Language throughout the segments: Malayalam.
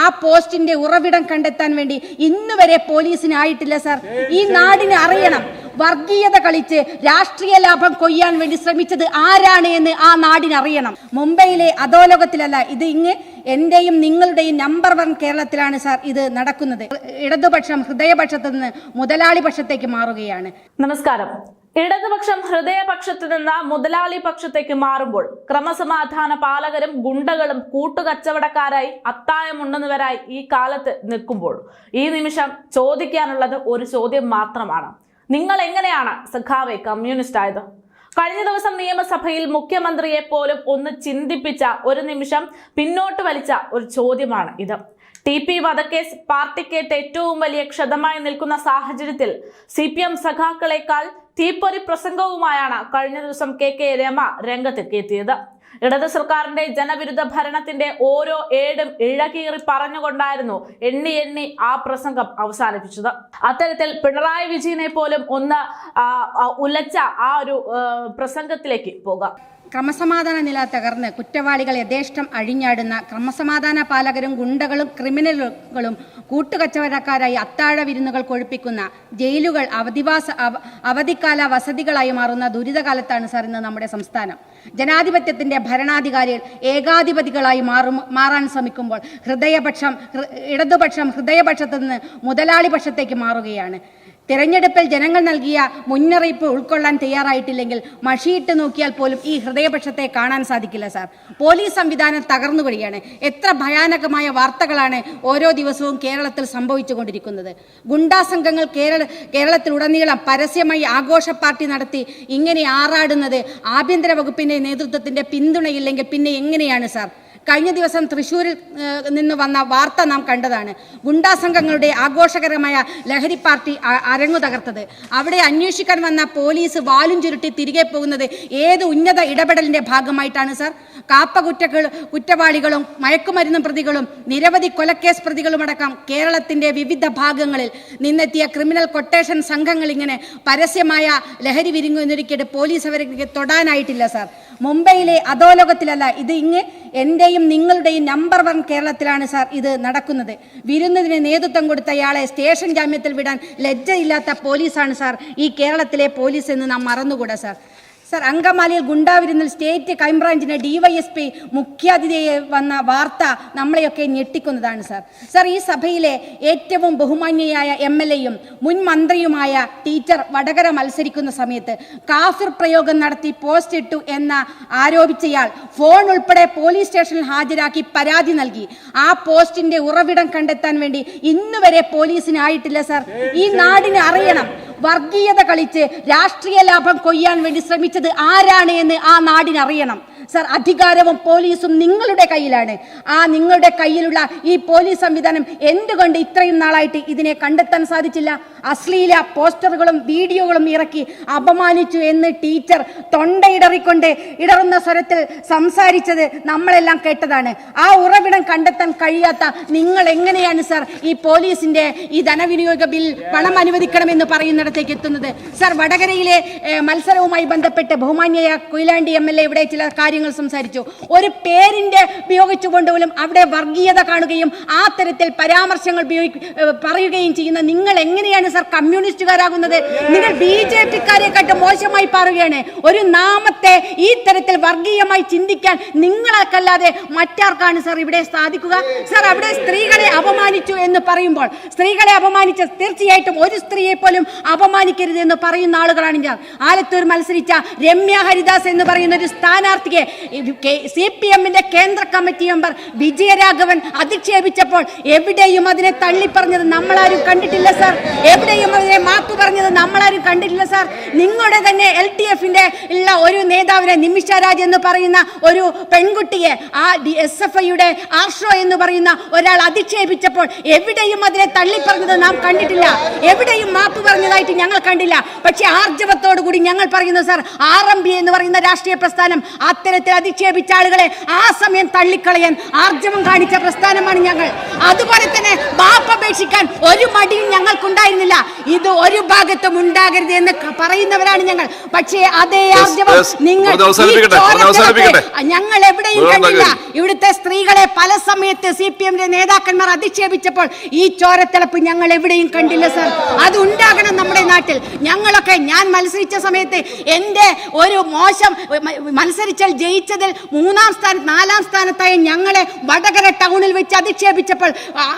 ആ പോസ്റ്റിന്റെ ഉറവിടം കണ്ടെത്താൻ വേണ്ടി ഇന്നുവരെ വരെ പോലീസിന് ആയിട്ടില്ല സാർ. ഈ നാടിന് അറിയണം. വർഗീയത കളിച്ച് രാഷ്ട്രീയ ലാഭം കൊയ്യാൻ വേണ്ടി ശ്രമിച്ചത് ആരാണ് എന്ന് ആ നാടിന് അറിയണം. മുംബൈയിലെ അധോലോകത്തിലല്ല ഇത് ഇങ്ങ് എന്റെയും നിങ്ങളുടെയും നമ്പർ വൺ കേരളത്തിലാണ് സാർ ഇത് നടക്കുന്നത്. ഇടതുപക്ഷം ഹൃദയപക്ഷത്ത് നിന്ന് മുതലാളി പക്ഷത്തേക്ക് മാറുകയാണ്. നമസ്കാരം. ഇടതുപക്ഷം ഹൃദയപക്ഷത്തു നിന്ന് മുതലാളി പക്ഷത്തേക്ക് മാറുമ്പോൾ ക്രമസമാധാന പാലകരും ഗുണ്ടകളും കൂട്ടുകച്ചവടക്കാരായി അത്തായമുണ്ടെന്നവരായി ഈ കാലത്ത് നിൽക്കുമ്പോൾ. ഈ നിമിഷം ചോദിക്കാനുള്ളത് ഒരു ചോദ്യം മാത്രമാണ്. നിങ്ങൾ എങ്ങനെയാണ് സഖാവെ കമ്മ്യൂണിസ്റ്റ് ആയത്? കഴിഞ്ഞ ദിവസം നിയമസഭയിൽ മുഖ്യമന്ത്രിയെ പോലും ഒന്ന് ചിന്തിപ്പിച്ച ഒരു നിമിഷം പിന്നോട്ട് വലിച്ച ഒരു ചോദ്യമാണ് ഇത്. ടി പി വധക്കേസ് പാർട്ടിക്കേറ്റ് ഏറ്റവും വലിയ ക്ഷതമായി നിൽക്കുന്ന സാഹചര്യത്തിൽ സി പി എം സഖാക്കളെക്കാൾ തീപ്പൊരി പ്രസംഗവുമായാണ് കഴിഞ്ഞ ദിവസം കെ കെ രമ രംഗത്തേക്കെത്തിയത് ഇടത് സർക്കാരിന്റെ ജനവിരുദ്ധ ഭരണത്തിന്റെ ഓരോ ഏടും ഇഴകീറി പറഞ്ഞുകൊണ്ടായിരുന്നു എണ്ണി എണ്ണി ആ പ്രസംഗം അവസാനിപ്പിച്ചത്. അത്തരത്തിൽ പിണറായി വിജയനെ പോലും ഒന്ന് ഉലച്ച ആ ഒരു പ്രസംഗത്തിലേക്ക് പോകാം. ക്രമസമാധാന നില തകർന്ന് കുറ്റവാളികൾ യഥേഷ്ടം അഴിഞ്ഞാടുന്ന ക്രമസമാധാന പാലകരും ഗുണ്ടകളും ക്രിമിനലുകളും കൂട്ടുകച്ചവടക്കാരായി അത്താഴ വിരുന്നുകൾ കൊഴുപ്പിക്കുന്ന ജയിലുകൾ അവധിവാസ അവ- അവധിക്കാല വസതികളായി മാറുന്ന ദുരിതകാലത്താണ് സാർ ഇന്ന് നമ്മുടെ സംസ്ഥാനം. ജനാധിപത്യത്തിന്റെ ഭരണാധികാരികൾ ഏകാധിപതികളായി മാറും മാറാൻ ശ്രമിക്കുമ്പോൾ ഹൃദയപക്ഷം ഇടതുപക്ഷം ഹൃദയപക്ഷത്തു നിന്ന് മുതലാളി പക്ഷത്തേക്ക് മാറുകയാണ്. തിരഞ്ഞെടുപ്പിൽ ജനങ്ങൾ നൽകിയ മുന്നറിയിപ്പ് ഉൾക്കൊള്ളാൻ തയ്യാറായിട്ടില്ലെങ്കിൽ മഷിയിട്ട് നോക്കിയാൽ പോലും ഈ ഹൃദയപക്ഷത്തെ കാണാൻ സാധിക്കില്ല സാർ. പോലീസ് സംവിധാനം തകർന്നു വഴിയാണ് എത്ര ഭയാനകമായ വാർത്തകളാണ് ഓരോ ദിവസവും കേരളത്തിൽ സംഭവിച്ചുകൊണ്ടിരിക്കുന്നത്. ഗുണ്ടാ സംഘങ്ങൾ കേരള കേരളത്തിലുടനീളം പരസ്യമായി ആഘോഷ പാർട്ടി നടത്തി ഇങ്ങനെ ആറാടുന്നത് ആഭ്യന്തര വകുപ്പിന്റെ നേതൃത്വത്തിന്റെ പിന്തുണയില്ലെങ്കിൽ പിന്നെ എങ്ങനെയാണ് സാർ? കഴിഞ്ഞ ദിവസം തൃശ്ശൂരിൽ നിന്ന് വന്ന വാർത്ത നാം കണ്ടതാണ്. ഗുണ്ടാ സംഘങ്ങളുടെ ആഘോഷകരമായ ലഹരി പാർട്ടി അരങ്ങു തകർത്തത്. അവിടെ അന്വേഷിക്കാൻ വന്ന പോലീസ് വാലും ചുരുട്ടി തിരികെ പോകുന്നത് ഏത് ഉന്നത ഇടപെടലിന്റെ ഭാഗമായിട്ടാണ് സാർ? കാപ്പ കുറ്റകൾ കുറ്റവാളികളും മയക്കുമരുന്ന് പ്രതികളും നിരവധി കൊലക്കേസ് പ്രതികളുമടക്കം കേരളത്തിന്റെ വിവിധ ഭാഗങ്ങളിൽ നിന്നെത്തിയ ക്രിമിനൽ കൊട്ടേഷൻ സംഘങ്ങൾ ഇങ്ങനെ പരസ്യമായ ലഹരി വിരിങ്ങുന്നൊരുക്കിയിട്ട് പോലീസ് അവരെ തൊടാനായിട്ടില്ല സാർ. മുംബൈയിലെ അധോലോകത്തിലല്ല ഇത് ഇങ്ങ് എന്റെയും നിങ്ങളുടെയും നമ്പർ വൺ കേരളത്തിലാണ് സാർ ഇത് നടക്കുന്നത്. വിരുന്നതിന് നേതൃത്വം കൊടുത്തയാളെ സ്റ്റേഷൻ ജാമ്യത്തിൽ വിടാൻ ലജ്ജയില്ലാത്ത പോലീസാണ് സാർ. ഈ കേരളത്തിലെ പോലീസ് എന്ന് നാം മറന്നുകൂടാ സാർ. സാർ അങ്കമാലിയിൽ ഗുണ്ടാവിരുന്നിൽ സ്റ്റേറ്റ് ക്രൈംബ്രാഞ്ചിന്റെ ഡിവൈഎസ്പി മുഖ്യാതിഥിയെ വന്ന വാർത്ത നമ്മളെയൊക്കെ ഞെട്ടിക്കുന്നതാണ് സർ. സർ ഈ സഭയിലെ ഏറ്റവും ബഹുമാന്യയായ എം എൽ എയും മുൻ മന്ത്രിയുമായ ടീച്ചർ വടകര മത്സരിക്കുന്ന സമയത്ത് കാഫിർ പ്രയോഗം നടത്തി പോസ്റ്റ് ഇട്ടു എന്ന ആരോപിച്ചയാൾ ഫോൺ ഉൾപ്പെടെ പോലീസ് സ്റ്റേഷനിൽ ഹാജരാക്കി പരാതി നൽകി. ആ പോസ്റ്റിന്റെ ഉറവിടം കണ്ടെത്താൻ വേണ്ടി ഇന്നുവരെ പോലീസിനായിട്ടില്ല സർ. സാർ ഈ നാടിനെ അറിയണം. വർഗീയത കളിച്ച് രാഷ്ട്രീയ ലാഭം കൊയ്യാൻ വേണ്ടി ശ്രമിച്ചത് ആരാണ് എന്ന് ആ നാടിനറിയണം. സർ അധികാരവും പോലീസും നിങ്ങളുടെ കയ്യിലാണ്. ആ നിങ്ങളുടെ കയ്യിലുള്ള ഈ പോലീസ് സംവിധാനം എന്തുകൊണ്ട് ഇത്രയും നാളായിട്ട് ഇതിനെ കണ്ടെത്താൻ സാധിച്ചില്ല? അശ്ലീല പോസ്റ്ററുകളും വീഡിയോകളും ഇറക്കി അപമാനിച്ചു എന്ന് ടീച്ചർ തൊണ്ടയിടറിക്കൊണ്ട് ഇടറുന്ന സ്വരത്തിൽ സംസാരിച്ചത് നമ്മളെല്ലാം കേട്ടതാണ്. ആ ഉറവിടം കണ്ടെത്താൻ കഴിയാത്ത നിങ്ങൾ എങ്ങനെയാണ് സർ ഈ പോലീസിന്റെ ഈ ധനവിനിയോഗ ബിൽ പണം അനുവദിക്കണമെന്ന് പറയുന്നിടത്തേക്ക് എത്തുന്നത്? സർ വടകരയിലെ മത്സരവുമായി ബന്ധപ്പെട്ട് ബഹുമാന്യയ കൊയിലാണ്ടി എം എൽ എ ഇവിടെ ചില കാര്യങ്ങൾ സംസാരിച്ചു. ഒരു പേരിന്റെ ഉപയോഗിച്ചുകൊണ്ട് പോലും അവിടെ വർഗീയത കാണുകയും ആ തരത്തിൽ പരാമർശങ്ങൾ പറയുകയും ചെയ്യുന്ന നിങ്ങൾ എങ്ങനെയാണ് സർ കമ്മ്യൂണിസ്റ്റുകാരാകുന്നത്. നിങ്ങൾ ബി ജെ പിക്കാരെക്കാട്ട് മോശമായി പറയുകയാണ്. ഒരു നാമത്തെ ഈ തരത്തിൽ വർഗീയമായി ചിന്തിക്കാൻ നിങ്ങളാക്കല്ലാതെ മറ്റാർക്കാണ് സർ ഇവിടെ സാധിക്കുക? സർ അവിടെ സ്ത്രീകളെ അപമാനിച്ചു എന്ന് പറയുമ്പോൾ സ്ത്രീകളെ അപമാനിച്ച തീർച്ചയായിട്ടും ഒരു സ്ത്രീയെ പോലും അപമാനിക്കരുത് എന്ന് പറയുന്ന ആളുകളാണ് ഞാൻ. ആലത്തൂർ മത്സരിച്ച രമ്യ ഹരിദാസ് എന്ന് പറയുന്ന ഒരു സ്ഥാനാർത്ഥിയെ സി പി എമ്മിന്റെ കേന്ദ്ര കമ്മിറ്റി മെമ്പർ വിജയരാഘവൻ അധിക്ഷേപിച്ചപ്പോൾ എവിടെയും അതിനെ തള്ളിപ്പറഞ്ഞത് നമ്മളാരും കണ്ടിട്ടില്ല സാർ. എവിടെയും അതിനെ മാപ്പ് പറഞ്ഞത് നമ്മളാരും കണ്ടിട്ടില്ല സാർ. നിങ്ങളുടെ തന്നെ എൽ ടി എഫിന്റെ ഉള്ള ഒരു നേതാവിനെ നിമിഷ രാജ് എന്ന് പറയുന്ന ഒരു പെൺകുട്ടിയെ ആ എസ് എഫ് ഐയുടെ ആർഷോ എന്ന് പറയുന്ന ഒരാൾ അധിക്ഷേപിച്ചപ്പോൾ എവിടെയും അതിനെ തള്ളിപ്പറഞ്ഞത് നാം കണ്ടിട്ടില്ല. എവിടെയും മാപ്പ് പറഞ്ഞതായിട്ട് ഞങ്ങൾ കണ്ടില്ല. പക്ഷെ ആർജവത്തോടു കൂടി ഞങ്ങൾ പറയുന്നു സാർ ആർ എം പി എന്ന് പറയുന്ന രാഷ്ട്രീയ പ്രസ്ഥാനം അത്തരത്തിൽ അധിക്ഷേപിച്ച ആളുകളെ ആ സമയം തള്ളിക്കളയാൻ ആർജവം കാണിച്ച പ്രസ്ഥാനമാണ് ഞങ്ങൾ. അതുപോലെ തന്നെ മാപ്പപേക്ഷിക്കാൻ ഒരു മടിയും ഞങ്ങൾക്കുണ്ടായിരുന്നില്ല. ഇത് ഒരു ഭാഗത്തും ഉണ്ടാകരുത് എന്ന് പറയുന്നവരാണ് ഞങ്ങൾ പക്ഷേ അതേ ആർജവം നിങ്ങൾ. ഞങ്ങൾ എവിടെയും കണ്ടില്ല. ഇവിടുത്തെ സ്ത്രീകളെ പല സമയത്ത് സി പി എമ്മിന്റെ നേതാക്കന്മാർ അധിക്ഷേപിച്ചപ്പോൾ ഈ ചോരത്തിളപ്പ് ഞങ്ങൾ എവിടെയും കണ്ടില്ല സർ അത് ഉണ്ടാകണം നമ്മുടെ നാട്ടിൽ ഞങ്ങളൊക്കെ ഞാൻ മത്സരിച്ച സമയത്ത് എന്റെ ഒരു മോശം മത്സരിച്ചാൽ ജയിച്ചതിൽ മൂന്നാം സ്ഥാനം നാലാം സ്ഥാനത്തായ ഞങ്ങളെ വടകര ടൗണിൽ വെച്ച് അധിക്ഷേപിച്ചപ്പോൾ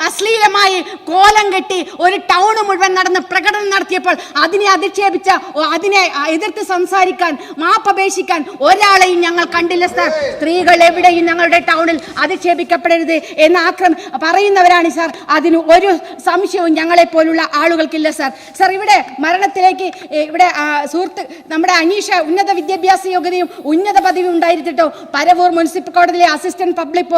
അശ്ലീലമായി കോലം കെട്ടി ഒരു ടൗൺ മുഴുവൻ നടന്ന് പ്രകടനം നടത്തിയപ്പോൾ അതിനെ അധിക്ഷേപിച്ച അതിനെ എതിർത്ത് സംസാരിക്കാൻ മാപ്പപേക്ഷിക്കാൻ ഒരാളെയും ഞങ്ങൾ കണ്ടില്ല സാർ സ്ത്രീകൾ എവിടെയും ഞങ്ങളുടെ ടൗണിൽ അധിക്ഷേപിക്കപ്പെടരുത് എന്ന് ആക്രം പറയുന്നവരാണ് സാർ അതിന് ഒരു സംശയവും ഞങ്ങളെ പോലുള്ള ആളുകൾക്കില്ല സാർ സാർ ഇവിടെ മരണത്തിലേക്ക് ഇവിടെ സുഹൃത്ത് നമ്മുടെ അനീഷ ഉന്നത വിദ്യാഭ്യാസ യോഗ്യതയും ഉന്നത പദവി ഉണ്ടായിരുന്നിട്ടോ പരവൂർ മുനിസിപ്പൽ കോടതിയിലെ അസിസ്റ്റന്റ് പബ്ലിക്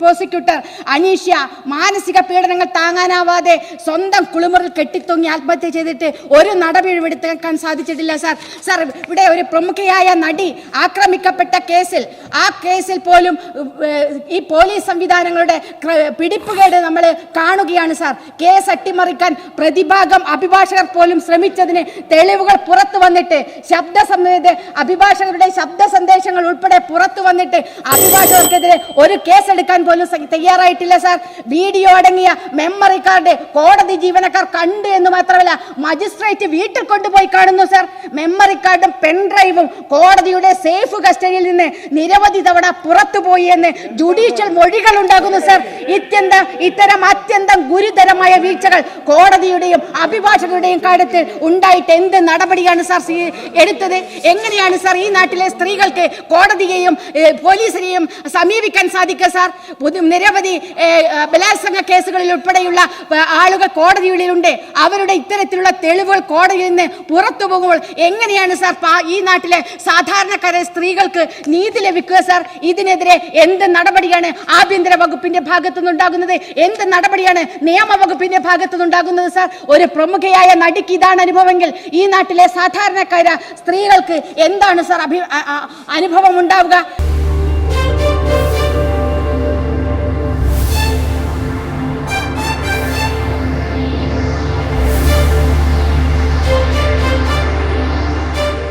പ്രോസിക്യൂട്ടർ അനീഷ മാനസിക പീഡനങ്ങൾ താങ്ങാനാവാതെ സ്വന്തം കുളിമുറിൽ കെട്ടിത്തൂങ്ങി ആത്മഹത്യ ചെയ്തിട്ട് ഒരു നടപടി എടുക്കാൻ സാധിച്ചിട്ടില്ല സാർ. സാർ ഇവിടെ ഒരു പ്രമുഖയായ നടി ആക്രമിക്കപ്പെട്ട കേസിൽ ആ കേസിൽ പോലും ഈ പോലീസ് സംവിധാനങ്ങളുടെ പിടിപ്പുകേട് നമ്മൾ കാണുകയാണ് സാർ. കേസ് അട്ടിമറിക്കാൻ പ്രതിഭാഗം അഭിഭാഷകർ പോലും ശ്രമിച്ചതിന് തെളിവുകൾ പുറത്തു വന്നിട്ട് ശബ്ദ അഭിഭാഷകരുടെ ശബ്ദ സന്ദേശങ്ങൾ ഉൾപ്പെടെ പുറത്തു വന്നിട്ട് അഭിഭാഷകർക്കെതിരെ ഒരു കേസ് എടുക്കാൻ പോലും തയ്യാറായിട്ടില്ല സാർ. വീഡിയോ അടങ്ങിയ മെമ്മറി കാർഡ് കോടതി ജീവനക്കാർ കണ്ടു എന്ന് മാത്രമല്ല മജിസ്ട്രേറ്റ് വീട്ടിൽ കൊണ്ടുപോയി കാണുന്നു സാർ. മെമ്മറി കാർഡും പെൺഡ്രൈവും കോടതിയുടെ സേഫ് കസ്റ്റഡിയിൽ നിന്ന് നിരവധി തവണ പുറത്തുപോയി എന്ന് ജുഡീഷ്യൽ മൊഴികൾ ഉണ്ടാകുന്നു സാർ. ഇത്യന്ത ഇത്തരം അത്യന്തം ഗുരുതരമായ വീഴ്ചകൾ കോടതിയുടെയും അഭിഭാഷകരുടെയും കാര്യത്തിൽ ഉണ്ടായിട്ട് എന്ത് നടപടിയാണ് സാർ എടുത്തത്? എങ്ങനെയാണ് സാർ ഈ നാട്ടിലെ സ്ത്രീകൾക്ക് കോടതിയെയും പോലീസിനെയും സമീപിക്കാൻ സാധിക്കുക സാർ? നിരവധി ബലാത്സംഗ കേസുകളിൽ ഉൾപ്പെടെയുള്ള ആളുകൾ കോടതിയുള്ളിലുണ്ട്. അവരുടെ ഇത്തരത്തിലുള്ള തെളിവുകൾ കോടതിയിൽ നിന്ന് പുറത്തു പോകുമ്പോൾ എങ്ങനെയാണ് സാർ ഈ നാട്ടിലെ സാധാരണക്കാരെ സ്ത്രീകൾക്ക് നീതി ലഭിക്കുക സാർ? ഇതിനെതിരെ എന്ത് നടപടിയാണ് ആഭ്യന്തര വകുപ്പിന്റെ ഭാഗത്തുനിന്നുണ്ടാകുന്നത് എന്ത് നടപടിയാണ് നിയമവകുപ്പിന്റെ ഭാഗത്തുനിന്നുണ്ടാകുന്നത് സാർ? ഒരു പ്രമുഖയായ നടിക്ക് ഇതാണ് അനുഭവമെങ്കിൽ ഈ നാട്ടിലെ സാധാരണക്കാര സ്ത്രീകൾക്ക് എന്താണ് സാർ അഭി അനുഭവം ഉണ്ടാവുക?